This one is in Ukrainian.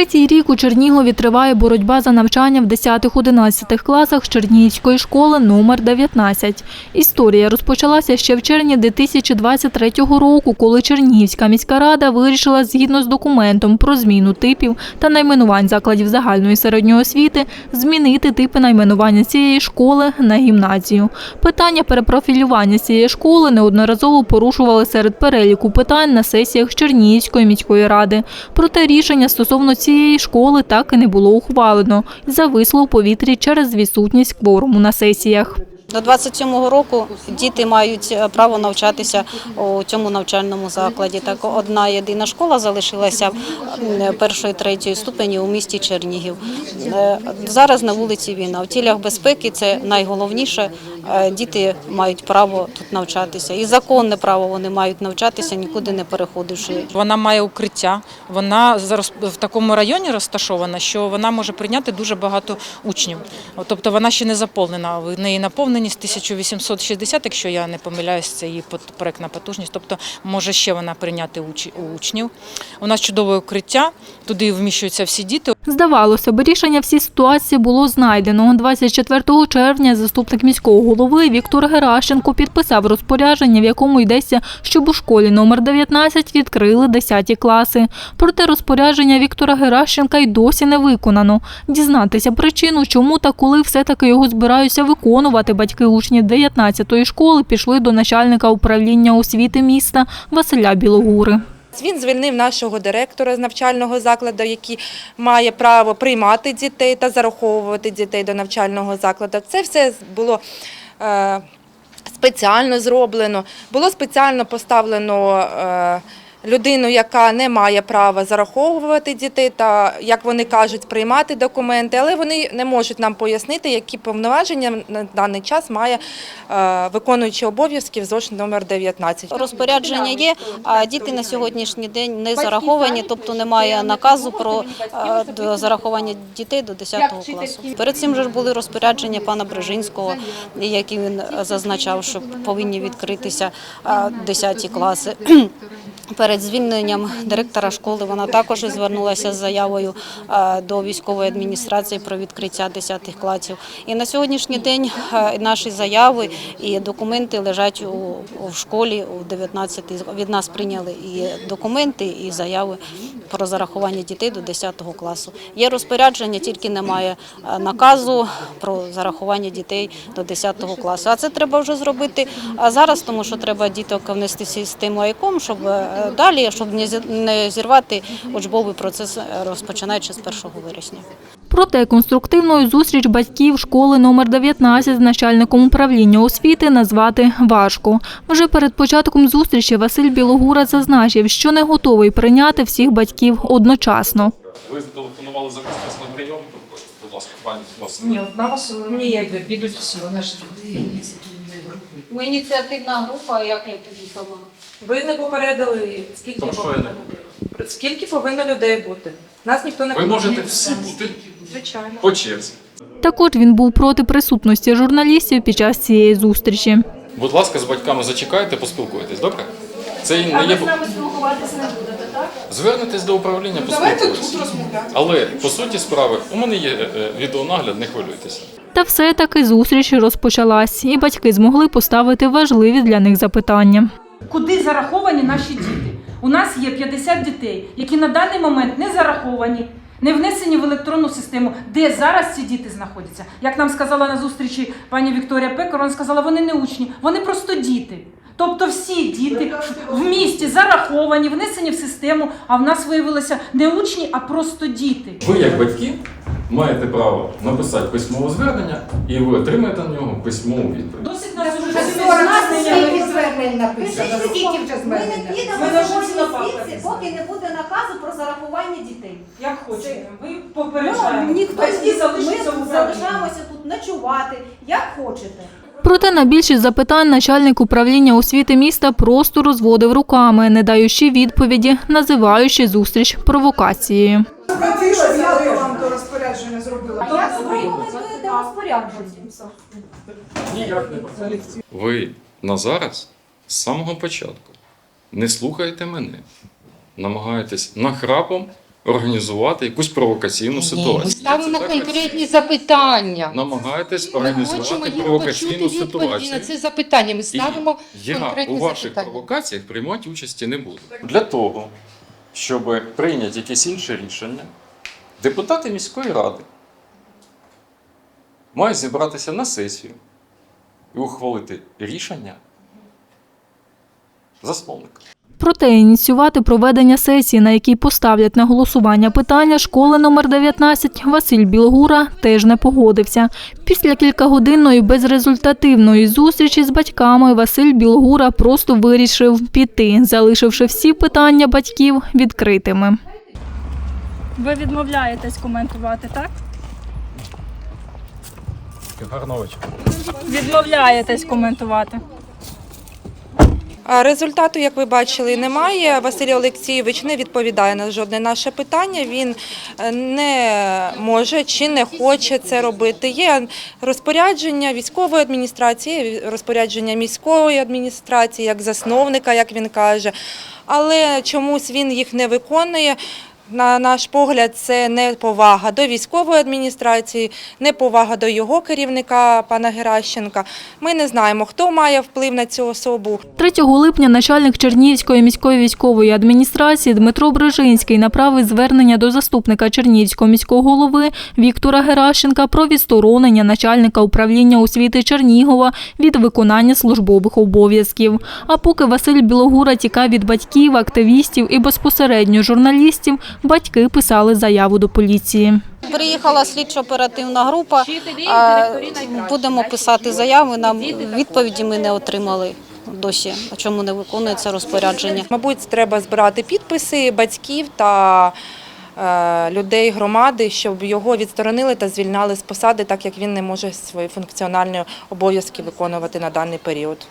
Третій рік у Чернігові триває боротьба за навчання в 10-11 класах Чернігівської школи номер 19. Історія розпочалася ще в червні 2023 року, коли Чернігівська міська рада вирішила згідно з документом про зміну типів та найменувань закладів загальної середньої освіти змінити типи найменування цієї школи на гімназію. Питання перепрофілювання цієї школи неодноразово порушували серед переліку питань на сесіях Чернігівської міської ради. Проте рішення стосовно цієї школи так і не було ухвалено і зависло у повітрі через відсутність кворуму на сесіях. До 27-го року діти мають е, право навчатися у цьому навчальному закладі. Так одна єдина школа залишилася першої третьої ступені у місті Чернігів. Е, Зараз на вулиці війна. В тілях безпеки це найголовніше. Е, Діти мають право тут навчатися. І законне право вони мають навчатися, нікуди не переходивши. Вона має укриття. Вона зараз в такому районі розташована, що вона може прийняти дуже багато учнів. Тобто вона ще не заповнена. В неї наповненість 1860, якщо я не помиляюсь, це її проектна потужність. Тобто може ще вона прийняти уч- учнів. У нас чудове укриття, туди вміщуються всі діти. Здавалося б, рішення всі ситуації було знайдено. 24 червня заступник міського голови Віктор Геращенко підписав розпорядження, в якому йдеться, щоб у школі номер 19 відкрили 10 класи. Проте розпорядження Віктора Геращенка й досі не виконано. Дізнатися причину, чому та коли все-таки його збираються виконувати батьки учнів 19-ї школи, пішли до начальника управління освіти міста Василя Білогури. Він звільнив нашого директора з навчального закладу, який має право приймати дітей та зараховувати дітей до навчального закладу. Це все було е, спеціально зроблено. Було спеціально поставлено е, людину, яка не має права зараховувати дітей та, як вони кажуть, приймати документи, але вони не можуть нам пояснити, які повноваження на даний час має е, виконуючий обов'язків ЗОЖ номер 19. Розпорядження є, а діти на сьогоднішній день не зараховані, тобто немає наказу про е, зарахування дітей до 10 класу. Перед цим же були розпорядження пана Брижинського, які він е, зазначав, що повинні відкритися е, 10 класи. Перед звільненням директора школи вона також звернулася з заявою е, до військової адміністрації про відкриття 10 класів. І на сьогоднішній день е, наші заяви і документи лежать у, школі у 19 від нас прийняли і документи, і заяви про зарахування дітей до 10 класу. Є розпорядження, тільки немає е, наказу про зарахування дітей до 10 класу. А це треба вже зробити зараз, тому що треба діток внести систему АйКом, щоб далі, щоб не зі- не зірвати учбовий процес, е, починаючи з 1 вересня. Проте конструктивною зустріч батьків школи номер 19 з начальником управління освіти назвати важко. Вже перед початком зустрічі Василь Білогура зазначив, що не готовий прийняти всіх батьків одночасно. Ви зателефонували записатись на прийом? Будь ласка, пані. Ні, на вас ні, якби підуть всі, ж Ми ініціативна група, як я тобі сама. Ви не попередили, скільки Тому що я повинно бути. Скільки повинно людей бути? Нас ніхто не Ви можете всі бути звичайно. по черзі. Також він був проти присутності журналістів під час цієї зустрічі. Будь ласка, з батьками зачекайте, поспілкуйтесь, добре? Це не є. спілкуватися не будете, так? Звернетесь до управління, поспілкуйтесь. Але по суті справи, у мене є е, е, відеонагляд, не хвилюйтеся. Та все-таки зустріч розпочалась, і батьки змогли поставити важливі для них запитання. Куди зараховані наші діти? У нас є 50 дітей, які на даний момент не зараховані, не внесені в електронну систему, де зараз ці діти знаходяться. Як нам сказала на зустрічі пані Вікторія Пекар, вона сказала, вони не учні, вони просто діти. Тобто всі діти в місті зараховані, внесені в систему, а в нас виявилося не учні, а просто діти. Ви, як батьки, маєте право написати письмове звернення, і ви отримаєте на нього письмову відповідь. Досить нас уже Скільки звернень написано? Скільки вже Ми не звернень? підемо Ми на сьогодні життя звідси, поки не буде наказу про зарахування дітей. Як хочете, ви Ну, попереджаєте. ніхто Батьки ми залишаться в управлінні. залишаємося тут ночувати, як хочете. Проте на більшість запитань начальник управління освіти міста просто розводив руками, не даючи відповіді, називаючи зустріч провокацією. Справедливо, я? Ви на зараз з самого початку не слухаєте мене, намагаєтесь нахрапом організувати якусь провокаційну Ні, ситуацію. ми ставимо Це так конкретні запитання. Намагаєтесь Ми організувати хочемо провокаційну ситуацію. на це запитання. Ми І я конкретні у ваших запитання. провокаціях приймати участі не буду. Для того, щоб прийняти якесь інше рішення, депутати міської ради мають зібратися на сесію і ухвалити рішення засновника. Проте ініціювати проведення сесії, на якій поставлять на голосування питання школи номер 19, Василь Білгура теж не погодився. Після кількагодинної безрезультативної зустрічі з батьками Василь Білгура просто вирішив піти, залишивши всі питання батьків відкритими. Ви відмовляєтесь коментувати, так? Гарного вечора. Відмовляєтесь коментувати. Результату, як ви бачили, немає. Василь Олексійович не відповідає на жодне наше питання. Він е, не може чи не хоче це робити. Є розпорядження військової адміністрації, розпорядження міської адміністрації, як засновника, як він каже. Але чомусь він їх не виконує. На наш погляд, це неповага до військової адміністрації, неповага до його керівника пана Геращенка. Ми не знаємо, хто має вплив на цю особу. 3 липня начальник Чернігівської міської військової адміністрації Дмитро Брижинський направив звернення до заступника Чернігівського міського голови Віктора Геращенка про відсторонення начальника управління освіти Чернігова від виконання службових обов'язків. А поки Василь Білогура тікав від батьків, активістів і безпосередньо журналістів, батьки писали заяву до поліції. Приїхала слідчо-оперативна група. Будемо писати заяви. Нам відповіді ми не отримали досі. А чому не виконується розпорядження? Мабуть, треба збирати підписи батьків та е, людей громади, щоб його відсторонили та звільняли з посади, так як він не може свої функціональні обов'язки виконувати на даний період.